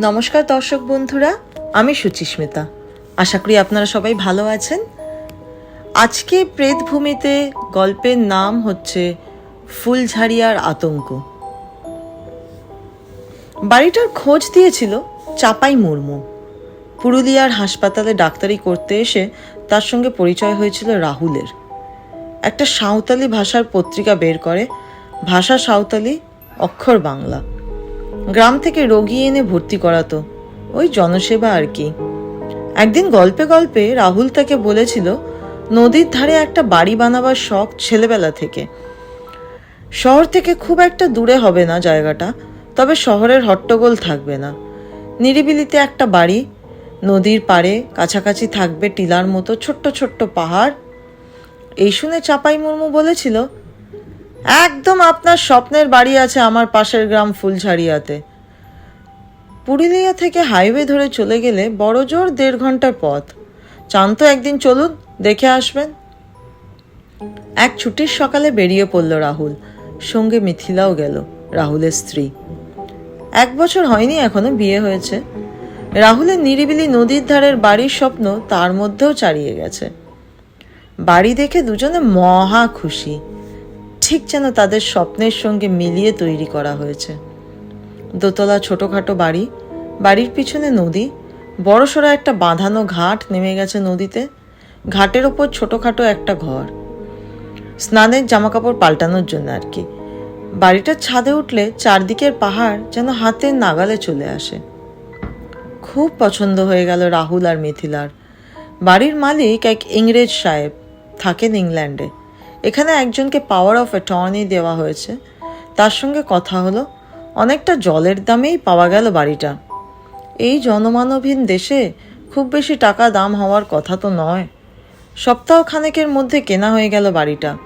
নমস্কার দর্শক বন্ধুরা, আমি সুচিস্মিতা। আশা করি আপনারা সবাই ভালো আছেন। আজকে প্রেতভূমিতে গল্পের নাম হচ্ছে ফুলঝাড়িয়ার আতঙ্ক। বাড়িটার খোঁজ দিয়েছিল চাপাই মুর্মু। পুরুলিয়ার হাসপাতালে ডাক্তারি করতে এসে তার সঙ্গে পরিচয় হয়েছিল রাহুলের। একটা সাঁওতালি ভাষার পত্রিকা বের করে, ভাষা সাঁওতালি অক্ষর বাংলা। গ্রাম থেকে রোগী এনে ভর্তি করাতো। ওই জনসেবা আর কি। একদিন গল্পে গল্পে রাহুল তাকে বলেছিল, নদীর ধারে একটা বাড়ি বানাবার শখ ছেলেবেলা থেকে। শহর থেকে খুব একটা দূরে হবে না জায়গাটা, তবে শহরের হট্টগোল থাকবে না। নিরিবিলিতে একটা বাড়ি, নদীর পাড়ে কাছাকাছি থাকবে টিলার মতো ছোট্ট ছোট্ট পাহাড়। এই শুনে চাপাই মুর্মু বলেছিল একদম আপনার স্বপ্নের বাড়ি আছে আমার পাশের গ্রাম ফুলঝাড়িয়াতে পুরুলিয়া থেকে হাইওয়ে ধরে চলে গেলে বড় জোর দেড় ঘণ্টার পথ। চান তো একদিন চলুন, দেখে আসবেন। এক ছুটির সকালে বেরিয়ে পড়ল রাহুল। সঙ্গে মিথিলাও গেল, রাহুলের স্ত্রী। এক বছর হয়নি এখনও বিয়ে হয়েছে। রাহুলের নিরিবিলি নদীর ধারের বাড়ির স্বপ্ন তার মধ্যেও চারিয়ে গেছে। বাড়ি দেখে দুজনে মহা খুশি। ঠিক যেন তাদের স্বপ্নের সঙ্গে মিলিয়ে তৈরি করা হয়েছে। দোতলা ছোটোখাটো বাড়ি, বাড়ির পিছনে নদী, বড়সড় একটা বাঁধানো ঘাট নেমে গেছে নদীতে, ঘাটের ওপর ছোটোখাটো একটা ঘর। স্নানের জামাকাপড় পাল্টানোর জন্য আর কি। বাড়িটার ছাদে উঠলে চারদিকের পাহাড় যেন হাতের নাগালে চলে আসে। খুব পছন্দ হয়ে গেল রাহুল আর মিথিলার। বাড়ির মালিক এক ইংরেজ সাহেব, থাকেন ইংল্যান্ডে। এখানে একজনকে পাওয়ার অফ অ্যাটর্নি দেওয়া হয়েছে। তার সঙ্গে কথা হলো, অনেকটা জলের দামেই পাওয়া গেল বাড়িটা। এই জনমানবহীন দেশে খুব বেশি টাকা দাম হওয়ার কথা তো নয়। সপ্তাহ খানেকের মধ্যে কেনা হয়ে গেল বাড়িটা।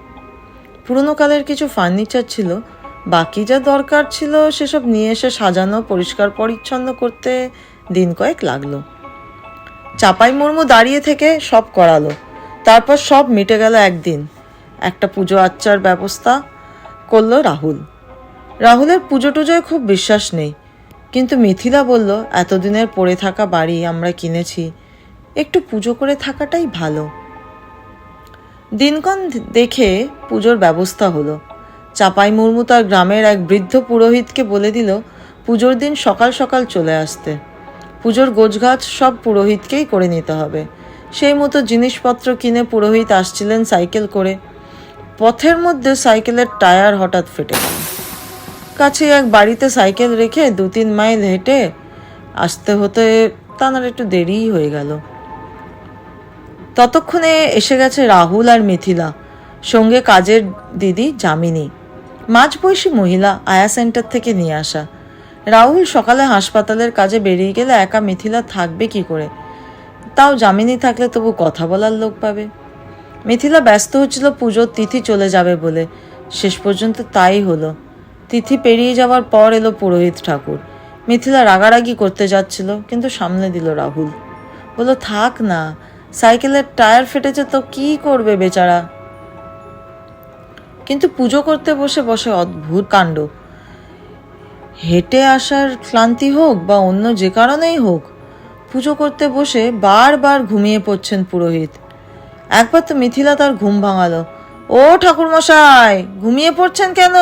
পুরনো কালের কিছু ফার্নিচার ছিল, বাকি যা দরকার ছিল সেসব নিয়ে এসে সাজানো, পরিষ্কার, পরিচ্ছন্ন করতে দিন কয়েক লাগল। চাপাই মুর্মু দাঁড়িয়ে থেকে সব করালো। তারপর সব মিটে গেল একদিন। একটা পুজো আচ্চার ব্যবস্থা করল রাহুল। রাহুলের পুজো টুজোয় খুব বিশ্বাস নেই। কিন্তু মিথিলা বলল, এতদিনের পড়ে থাকা বাড়ি আমরা কিনেছি। একটু পুজো করে থাকাটাই ভালো। দিনক্ষণ দেখে পুজোর ব্যবস্থা হলো। চাপাই মুর্মু তার গ্রামের এক বৃদ্ধ পুরোহিতকে বলে দিল, পুজোর দিন সকাল সকাল চলে আসতে। পুজোর গোছগাছ সব পুরোহিতকেই করে নিতে হবে। সেই মতো জিনিসপত্র কিনে পুরোহিত আসছিলেন সাইকেল করে। পথের মধ্যে সাইকেলের টায়ার হঠাৎ ফেটে গেল। কাছে এক বাড়িতে সাইকেল রেখে দু তিন মাইল হেঁটে আসতে হতে তানার একটু দেরিই হয়ে গেল। ততক্ষণে এসে গেছে রাহুল আর মিথিলা, সঙ্গে কাজের দিদি যামিনী। মাঝবয়সী মহিলা আয়া সেন্টার থেকে নিয়ে আসা। রাহুল সকালে হাসপাতালের কাজে বেরিয়ে গেলে একা মিথিলা থাকবে কি করে? তাও যামিনী থাকলে তবু কথা বলার লোক পাবে। মিথিলা ব্যস্ত হচ্ছিল পুজোর তিথি চলে যাবে বলে। শেষ পর্যন্ত তাই হলো। তিথি পেরিয়ে যাওয়ার পর এলো পুরোহিত ঠাকুর। মিথিলা রাগারাগি করতে যাচ্ছিল, কিন্তু সামনে দিল রাহুল। বলল, থাক না, সাইকেলের টায়ার ফেটেছে তো কি করবে বেচারা? কিন্তু পুজো করতে বসে বসে অদ্ভুত কাণ্ড। হেঁটে আসার ক্লান্তি হোক বা অন্য যে কারণেই হোক, পুজো করতে বসে বারবার ঘুমিয়ে পড়ছেন পুরোহিত। একবার তো মিথিলা তার ঘুম ভাঙালো। ও ঠাকুরমশাই, ঘুমিয়ে পড়ছেন কেন?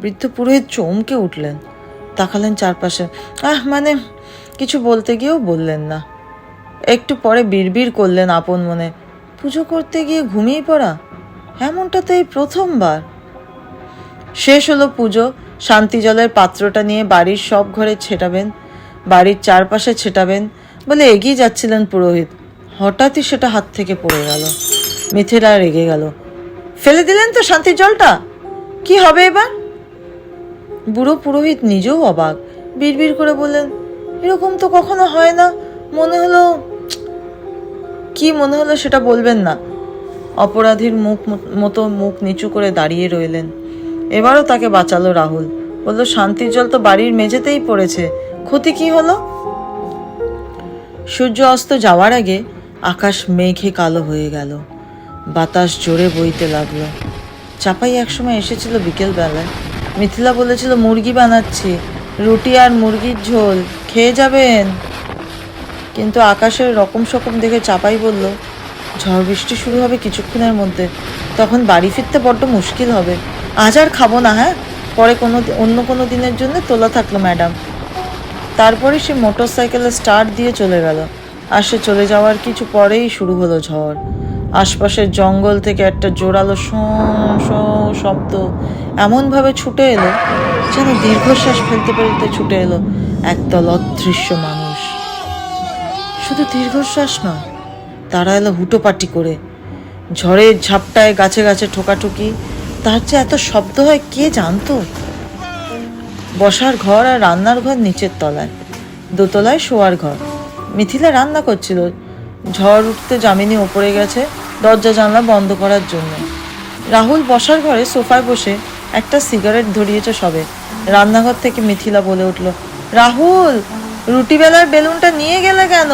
বৃদ্ধ পুরোহিত চমকে উঠলেন, তাকালেন চারপাশে। আহ মানে কিছু বলতে গিয়েও বললেন না। একটু পরে বিড়বিড় করলেন আপন মনে। পুজো করতে গিয়ে ঘুমিয়ে পড়া? এমনটা তো এই প্রথমবার। শেষ হলো পুজো, শান্তি জলের পাত্রটা নিয়ে বাড়ির সব ঘরে ছেটাবেন, বাড়ির চারপাশে ছেটাবেন বলে এগিয়ে যাচ্ছিলেন পুরোহিত। হঠাৎই সেটা হাত থেকে পড়ে গেল। মিথিলা রেগে গেল। ফেলে দিলেন তো শান্তির জলটা? কি হবে এবার? বুড়ো পুরোহিত নিজেও অবাক। বিড়বিড় করে বললেন, এরকম তো কখনো হয় না। মনে হলো, কি মনে হলো সেটা বলবেন না। অপরাধীর মুখ মতো মুখ নিচু করে দাঁড়িয়ে রইলেন। এবারও তাকে বাঁচালো রাহুল। বলল, শান্তির জল তো বাড়ির মেঝেতেই পড়েছে। ক্ষতি কি হলো? সূর্য অস্ত যাওয়ার আগে আকাশ মেঘে কালো হয়ে গেল। বাতাস জোরে বইতে লাগল। চাপাই একসময় এসেছিল বিকেলবেলায়। মিথিলা বলেছিল, মুরগি বানাচ্ছি। রুটি আর মুরগির ঝোল। খেয়ে যাবেন? কিন্তু আকাশের রকম সকম দেখে চাপাই বলল, ঝড় বৃষ্টি শুরু হবে কিছুক্ষণের মধ্যে। তখন বাড়ি ফিরতে বড্ড মুশকিল হবে। আজ আর খাব না হ্যাঁ? পরে কোনো অন্য কোনো দিনের জন্য তোলা থাকল, ম্যাডাম। তারপরে সে মোটর সাইকেলে স্টার্ট দিয়ে চলে গেল। আর সে চলে যাওয়ার কিছু পরেই শুরু হলো ঝড়। আশপাশের জঙ্গল থেকে একটা জোরালো শোঁ শোঁ শব্দ এমনভাবে ছুটে এলো যেন দীর্ঘশ্বাস ফেলতে ফেলতে ছুটে এলো একদল অদৃশ্য মানুষ। শুধু দীর্ঘশ্বাস নয়, তারা এলো হুটোপাটি করে। ঝড়ের ঝাপটায় গাছে গাছে ঠোকাঠুকি, তার যে এত শব্দ হয় কে জানতো? বসার ঘর আর রান্নার ঘর নিচের তলায়, দোতলায় শোয়ার ঘর। মিথিলা রান্না করছিল। ঝড় উঠতে জামিনী ওপরে গেছে দরজা জানলা বন্ধ করার জন্য। রাহুল বসার ঘরে সোফায় বসে একটা সিগারেট ধরিয়েছে সবে। রান্নাঘর থেকে মিথিলা বলে উঠল, রাহুল রুটি বেলার বেলুনটা নিয়ে গেলে কেন?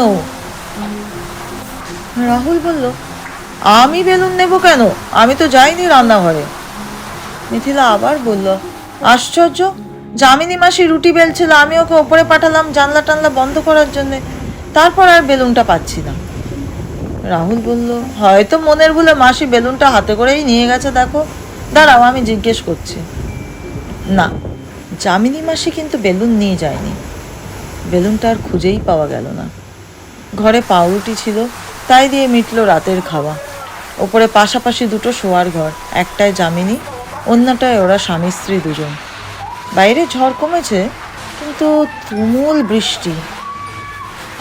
রাহুল বলল, আমি বেলুন নেব কেন? আমি তো যাইনি রান্নাঘরে। মিথিলা আবার বলল, আশ্চর্য জামিনী মাসি রুটি বেলছিল আমি ওকে ওপরে পাঠালাম জানলা টানলা বন্ধ করার জন্যে। তারপর আর বেলুনটা পাচ্ছি না। রাহুল বলল, হয়তো মনের ভুলে মাসি বেলুনটা হাতে করেই নিয়ে গেছে, দেখো। দাঁড়াও, আমি জিজ্ঞেস করছি। না জামিনী মাসি কিন্তু বেলুন নিয়ে যায়নি। বেলুনটা আর খুঁজেই পাওয়া গেল না। ঘরে পাউরুটি ছিল, তাই দিয়ে মিটল রাতের খাওয়া। ওপরে পাশাপাশি দুটো শোয়ার ঘর, একটায় জামিনী অন্যটায় ওরা স্বামী স্ত্রী দুজন। বাইরে ঝড় কমেছে, কিন্তু তুমুল বৃষ্টি।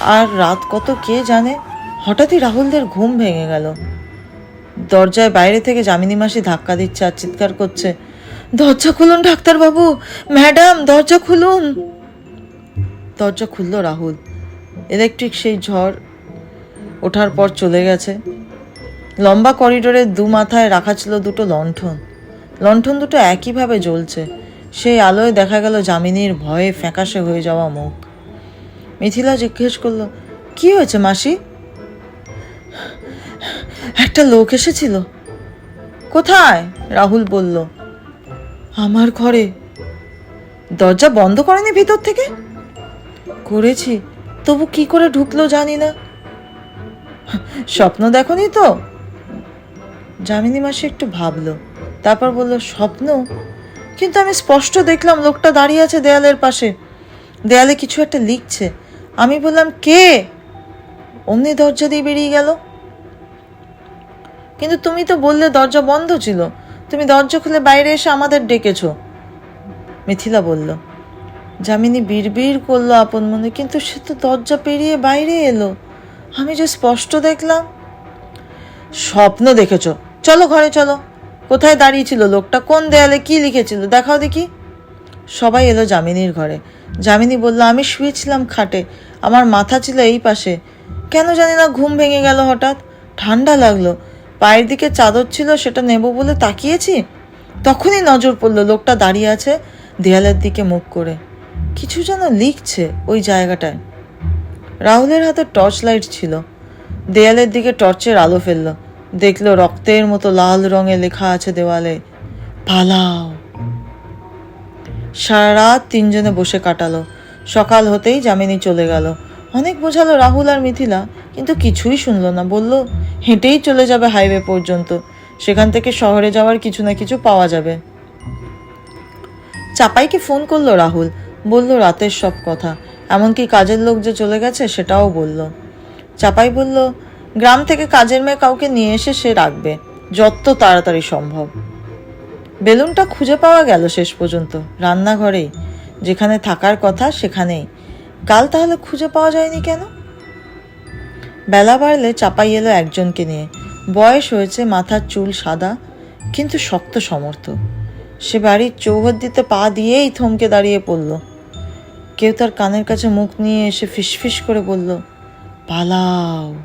আর রাত কত কে জানে? হঠাৎই রাহুলদের ঘুম ভেঙে গেল। দরজায় বাইরে থেকে জামিনী মাসি ধাক্কা দিচ্ছে আর চিৎকার করছে, দরজা খুলুন, ডাক্তারবাবু! ম্যাডাম, দরজা খুলুন! দরজা খুলল রাহুল। ইলেকট্রিক সেই ঝড় ওঠার পর চলে গেছে। লম্বা করিডোরের দু মাথায় রাখা ছিল দুটো লণ্ঠন। লণ্ঠন দুটো একইভাবে জ্বলছে। সেই আলোয় দেখা গেল যামিনীর ভয়ে ফ্যাকাশে হয়ে যাওয়া মুখ। মিথিলা জিজ্ঞেস করল, কি হয়েছে মাসি? একটা লোক এসেছিল। কোথায়? রাহুল বলল, আমার ঘরে। দরজা বন্ধ করেনি ভিতর থেকে? করেছি, তবু কি করে ঢুকলো জানি না। স্বপ্ন দেখনি তো? যামিনী মাসি একটু ভাবলো, তারপর বলল, স্বপ্ন? কিন্তু আমি স্পষ্ট দেখলাম লোকটা দাঁড়িয়ে আছে দেয়ালের পাশে। দেয়ালে কিছু একটা লিখছে। আমি বললাম, কে? অমনি দরজা দিয়ে বেরিয়ে গেল। কিন্তু তুমি তো বললে দরজা বন্ধ ছিল। তুমি দরজা খুলে বাইরে এসে আমাদের ডেকেছো। মিথিলা বলল, যামিনী বিড়বিড় করল আপন মনে, কিন্তু সে তো দরজা পেরিয়ে বাইরে এলো। আমি যে স্পষ্ট দেখলাম। স্বপ্ন দেখেছ। চলো ঘরে, চলো। কোথায় দাঁড়িয়ে ছিল লোকটা? কোন দেয়ালে কি লিখেছিল? দেখাও দেখি। সবাই এলো যামিনীর ঘরে। যামিনী বলল, আমি শুয়েছিলাম খাটে। আমার মাথা ছিল এই পাশে। কেন জানি না ঘুম ভেঙে গেল হঠাৎ। ঠান্ডা লাগল। পায়ের দিকে চাদর ছিল, সেটা নেব বলে তাকিয়েছি। তখনই নজর পড়ল, লোকটা দাঁড়িয়ে আছে দেয়ালের দিকে মুখ করে। কিছু যেন লিখছে ওই জায়গাটায়। রাহুলের হাতে টর্চ লাইট ছিল। দেয়ালের দিকে টর্চের আলো ফেলল। দেখল রক্তের মতো লাল রঙে লেখা আছে দেওয়ালে, পালাও। সারা রাত তিনজনে বসে কাটালো। সকাল হতেই জামিনী চলে গেল। অনেক বোঝালো রাহুল আর মিথিলা, কিন্তু কিছুই শুনলো না। বলল, হেঁটেই চলে যাবে হাইওয়ে পর্যন্ত। সেখান থেকে শহরে যাওয়ার কিছু না কিছু পাওয়া যাবে। চাপাইকে ফোন করল রাহুল। বলল, রাতের সব কথা। এমনকি কাজের লোক যে চলে গেছে, সেটাও বলল। চাপাই বলল, গ্রাম থেকে কাজের মেয়ে কাউকে নিয়ে এসে সে রাখবে। যত তাড়াতাড়ি সম্ভব। বেলুনটা খুঁজে পাওয়া গেল শেষ পর্যন্ত, রান্নাঘরে। যেখানে থাকার কথা, সেখানেই। কাল তাহলে খুঁজে পাওয়া যায়নি কেন? বেলা বাড়লে চাপাই এলো একজনকে নিয়ে। বয়স হয়েছে, মাথার চুল সাদা, কিন্তু শক্ত সমর্থ। সে বাড়ির চৌহদ্দিতে পা দিয়েই থমকে দাঁড়িয়ে পড়ল। কেউ তার কানের কাছে মুখ নিয়ে এসে ফিসফিস করে বলল, পালাও।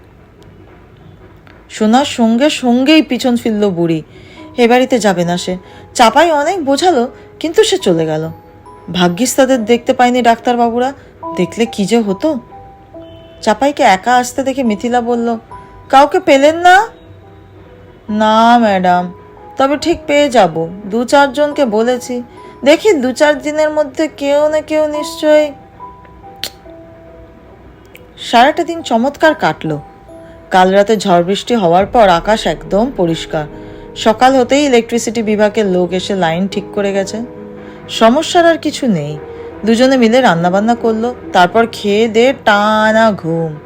সোনার সঙ্গে সঙ্গেই পিছন ফিরল বুড়ি। এ বাড়িতে যাবে না সে। চাপাই অনেক বোঝালো, কিন্তু সে চলে গেল। ভাগ্যিস তাদের দেখতে পায়নি ডাক্তারবাবুরা। দেখলে কি যে হতো? চাপাইকে একা আসতে দেখে মিথিলা বলল, কাউকে পেলেন না? না, ম্যাডাম। তবে ঠিক পেয়ে যাব। দু চারজনকে বলেছি। দেখি দু চার দিনের মধ্যে কেউ না কেউ নিশ্চয়ই সারাটা দিন চমৎকার কাটলো। কাল রাতে ঝড় বৃষ্টি হওয়ার পর আকাশ একদম পরিষ্কার। সকাল হতেই ইলেকট্রিসিটি বিভাগের লোক এসে লাইন ঠিক করে গেছে। সমস্যার আর কিছু নেই। দুজনে মিলে রান্নাবান্না করল, তারপর খেয়ে দিয়ে টানা ঘুম।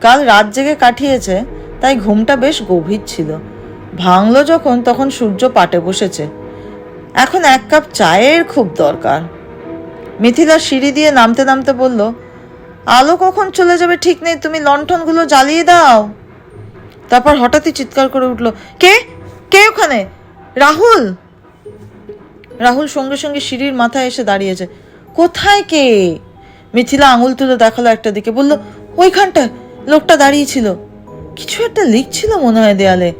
কাল রাত জেগে কাটিয়েছে, তাই ঘুমটা বেশ গভীর ছিল। ভাঙলো যখন, তখন সূর্য পাটে বসেছে। এখন এক কাপ চায়ের খুব দরকার। মিথিলা সিঁড়ি দিয়ে নামতে নামতে বলল, আলো কখন চলে যাবে ঠিক নেই, তুমি লণ্ঠনগুলো জ্বালিয়ে দাও। তারপর হঠাৎই চিৎকার করে উঠল, কে? কে ওখানে? রাহুল? রাহুল সঙ্গে সঙ্গে সিঁড়ির মাথায় এসে দাঁড়িয়েছে। কোথায় কে? মিথিলা আঙুল তুলে দেখাল একটা দিকে। বলল, ওইখানটায় লোকটা দাঁড়িয়ে ছিল কিছু একটা লিখছিল মনে হয় দেয়ালে।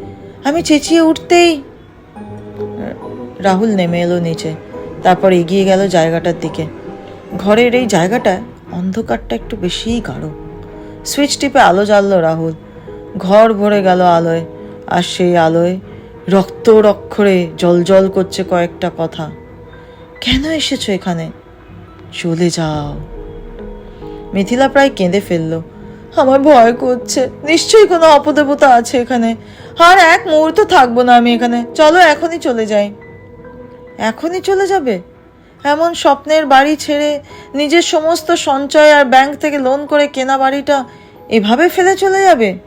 আমি চেঁচিয়ে উঠতেই রাহুল নেমে এলো নিচে। তারপর এগিয়ে গেল জায়গাটার দিকে। ঘরের এই জায়গাটায় অন্ধকারটা একটু বেশিই গাঢ়। সুইচ টিপে আলো জ্বাললো রাহুল। ঘর ভরে গেল আলোয়। আর সেই আলোয় রক্ত রক্ষরে জল করছে কয়েকটা কথা। কেন এসেছ এখানে? চলে যাও। মিথিলা প্রায় কেঁদে ফেলল। আমার ভয় করছে। নিশ্চয়ই কোনো অপদেবতা আছে এখানে। আর এক মুহূর্ত থাকব না আমি এখানে। চলো এখনই চলে যাই। এখনই চলে যাবে? এমন স্বপ্নের বাড়ি ছেড়ে নিজের সমস্ত সঞ্চয় আর ব্যাংক থেকে লোন করে কেনা বাড়িটা এভাবে ফেলে চলে যাবে?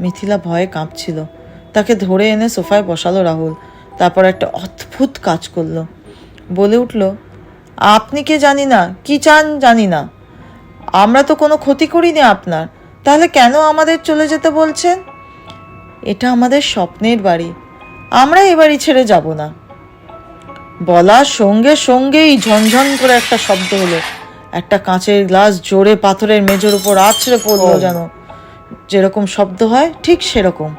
মিথিলা ভয়ে কাঁপছিল। তাকে ধরে এনে সোফায় বসালো রাহুল। তারপর একটা অদ্ভুত কাজ করল। বলে উঠল আপনি কে জানি না? কি চান জানি না। আমরা তো কোনো ক্ষতি করিনি আপনার। তাহলে কেন আমাদের চলে যেতে বলছেন? এটা আমাদের স্বপ্নের বাড়ি। আমরা এ বাড়ি ছেড়ে যাব না। বলার সঙ্গে সঙ্গেই ঝনঝন করে একটা শব্দ হলো। একটা কাঁচের গ্লাস জোরে পাথরের মেজের উপর আছড়ে পড়ল যেন। যেরকম শব্দ হয় ঠিক সেরকম।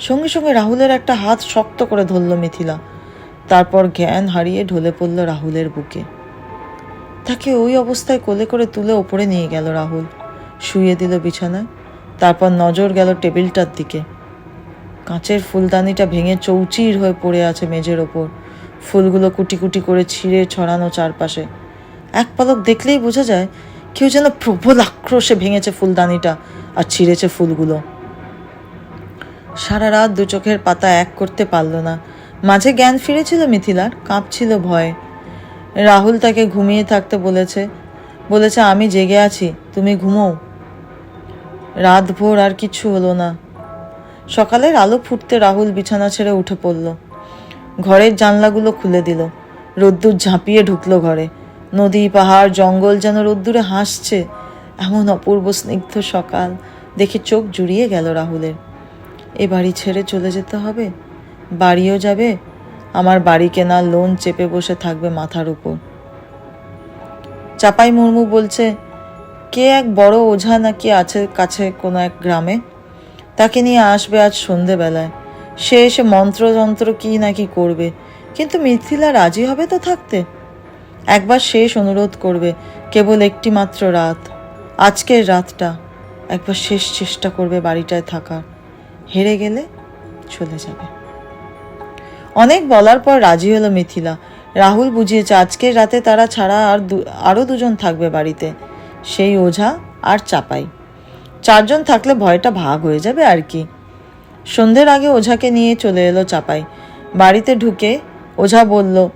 সঙ্গে সঙ্গে রাহুলের একটা হাত শক্ত করে ধরল মিথিলা। তারপর জ্ঞান হারিয়ে ঢলে পড়ল রাহুলের বুকে। তাকে ওই অবস্থায় কোলে করে তুলে ওপরে নিয়ে গেল রাহুল। শুয়ে দিল বিছানায়। তারপর নজর গেল টেবিলটার দিকে। কাঁচের ফুলদানিটা ভেঙে চৌচির হয়ে পড়ে আছে মেঝের ওপর। ফুলগুলো কুটি কুটি করে ছিঁড়ে ছড়ানো চারপাশে। এক পলক দেখলেই বোঝা যায় কেউ যেন প্রবল আক্রোশে ভেঙেছে ফুলদানিটা আর ছিঁড়েছে ফুলগুলো। সারা রাত দু চোখের পাতা এক করতে পারল না। মাঝে জ্ঞান ফিরেছিল মিথিলার, কাঁপছিল ভয়ে। রাহুল তাকে ঘুমিয়ে থাকতে বলেছে বলেছে, আমি জেগে আছি, তুমি ঘুমোও। রাত ভোর আর কিছু হলো না। সকালের আলো ফুটতে রাহুল বিছানা ছেড়ে উঠে পড়ল। ঘরের জানলাগুলো খুলে দিল। রোদ্দুর ঝাঁপিয়ে ঢুকলো ঘরে। নদী, পাহাড়, জঙ্গল যেন রোদ্দুরে হাসছে। এমন অপূর্ব স্নিগ্ধ সকাল দেখে চোখ জুড়িয়ে গেল রাহুলের। এ বাড়ি ছেড়ে চলে যেতে হবে? বাড়িও যাবে? আমার বাড়ি কেনার লোন চেপে বসে থাকবে মাথার উপর। চাপাই মুর্মু বলছে, কে এক বড় ওঝা নাকি আছে কাছে কোনো এক গ্রামে? তাকে নিয়ে আসবে আজ সন্ধেবেলায়। সে এসে মন্ত্রযন্ত্র কি নাকি করবে? কিন্তু মিথিলা রাজি হবে তো থাকতে। একবার শেষ অনুরোধ করবে, কেবল একটি মাত্র রাত। আজকের রাতটা একবার শেষ চেষ্টা করবে বাড়িটায় থাকার। হেরে গেলে চলে যাবে। অনেক বলার পর রাজি হলো মিথিলা। রাহুল বুঝিয়েছে, আজকের রাতে তারা ছাড়া আর আরও দুজন থাকবে বাড়িতে। সেই ওঝা আর চাপাই। চারজন থাকলে ভয়টা ভাগ হয়ে যাবে আর কি। সন্ধ্যের আগে ওঝাকে নিয়ে চলে এলো চাপাই। বাড়িতে ঢুকে ওঝা বলল,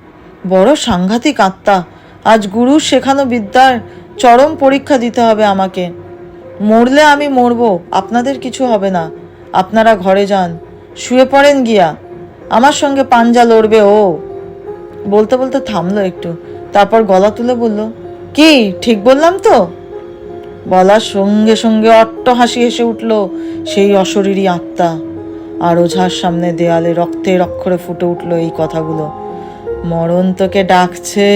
বড় সাংঘাতিক আত্মা। আজ গুরুর শেখানো বিদ্যার চরম পরীক্ষা দিতে হবে আমাকে। মরলে আমি মরবো, আপনাদের কিছু হবে না। আপনারা ঘরে যান। শুয়ে পড়েন গিয়া। আমার সঙ্গে পাঞ্জা লড়বে ও। বলতে বলতে থামলো একটু। তারপর গলা তুলে বলল, কি, ঠিক বললাম তো? বলার সঙ্গে সঙ্গে অট্ট হাসি হেসে উঠল সেই অশরীরী আত্মা। আর ওঝার সামনে দেয়ালে রক্তের অক্ষরে ফুটে উঠল এই কথাগুলো। মরণ তোকে ডাকছে।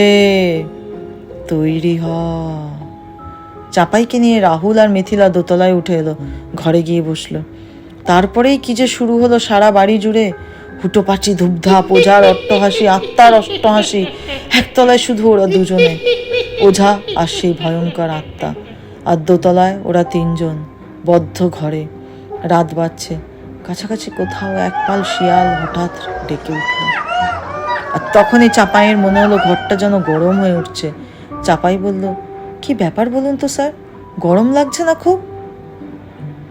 তৈরি হ। চাপাইকে নিয়ে রাহুল আর মিথিলা দোতলায় উঠে এলো। ঘরে গিয়ে বসল। তারপরেই কি যে শুরু হলো সারা বাড়ি জুড়ে? হুটোপাচি ধূপধাপ, ওঝার, অট্টহাসি, আত্মার অট্টহাসি একতলায় শুধু ওরা দুজনে। ওঝা আর সেই ভয়ঙ্কর আত্মা। আর দোতলায় ওরা তিনজন, বদ্ধ ঘরে। রাত বাজছে। কাছাকাছি কোথাও এক পাল শিয়াল হঠাৎ ডেকে উঠল। আর তখনই চাপাইয়ের মনে হলো ঘরটা যেন গরম হয়ে উঠছে। চাপাই বলল, কি ব্যাপার বলুন তো স্যার? গরম লাগছে না খুব?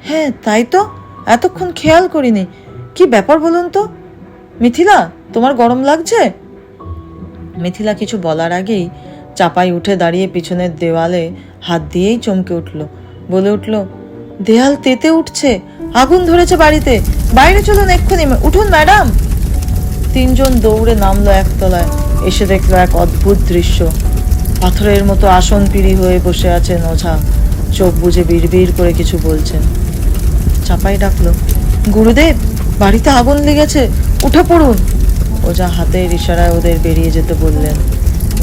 হ্যাঁ তাই তো। এতক্ষণ খেয়াল করিনি। কি ব্যাপার বলুন তো? মিথিলা, তোমার গরম লাগছে? মিথিলা কিছু বলার আগেই চাপাই উঠে দাঁড়িয়ে পিছনের দেওয়ালে হাত দিয়েই চমকে উঠল। বলে উঠল, দেয়াল তেতে উঠছে, আগুন ধরেছে বাড়িতে। বাইরে চলুন এক্ষুনি। উঠুন, ম্যাডাম! তিনজন দৌড়ে নামলো একতলায়। এসে দেখল এক অদ্ভুত দৃশ্য। পাথরের মতো আসন পিড়ি হয়ে বসে আছেন ওঝা। চোখ বুজে বিড়বিড় করে কিছু বলছেন। চাপাই ডাকলো, গুরুদেব, বাড়িতে আগুন লেগেছে, উঠে পড়ুন। ওঝা হাতের ইশারায় ওদের বেরিয়ে যেতে বললেন,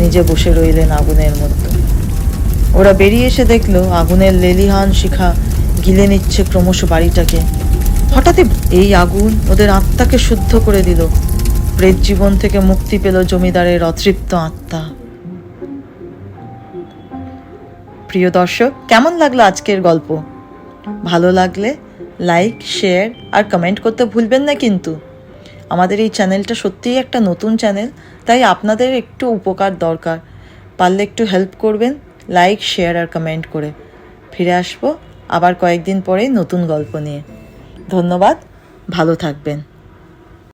নিজে বসে রইলেন আগুনের মধ্যে। ওরা বেরিয়ে এসে দেখল, আগুনের লেলিহান শিখা গিলে নিচ্ছে ক্রমশ বাড়িটাকে। হঠাৎই এই আগুন ওদের আত্মাকে শুদ্ধ করে দিল। প্রেত জীবন থেকে মুক্তি পেল জমিদারের অতৃপ্ত আত্মা। প্রিয় দর্শক, কেমন লাগল আজকের গল্প? ভালো লাগলে লাইক শেয়ার আর কমেন্ট করতে ভুলবেন না কিন্তু। আমাদের এই চ্যানেলটা সত্যিই একটা নতুন চ্যানেল তাই আপনাদের একটু উপকার দরকার। পারলে একটু হেল্প করবেন লাইক শেয়ার আর কমেন্ট করে। ফিরে আসব আবার কয়েকদিন পরেই নতুন গল্প নিয়ে। ধন্যবাদ, ভালো থাকবেন।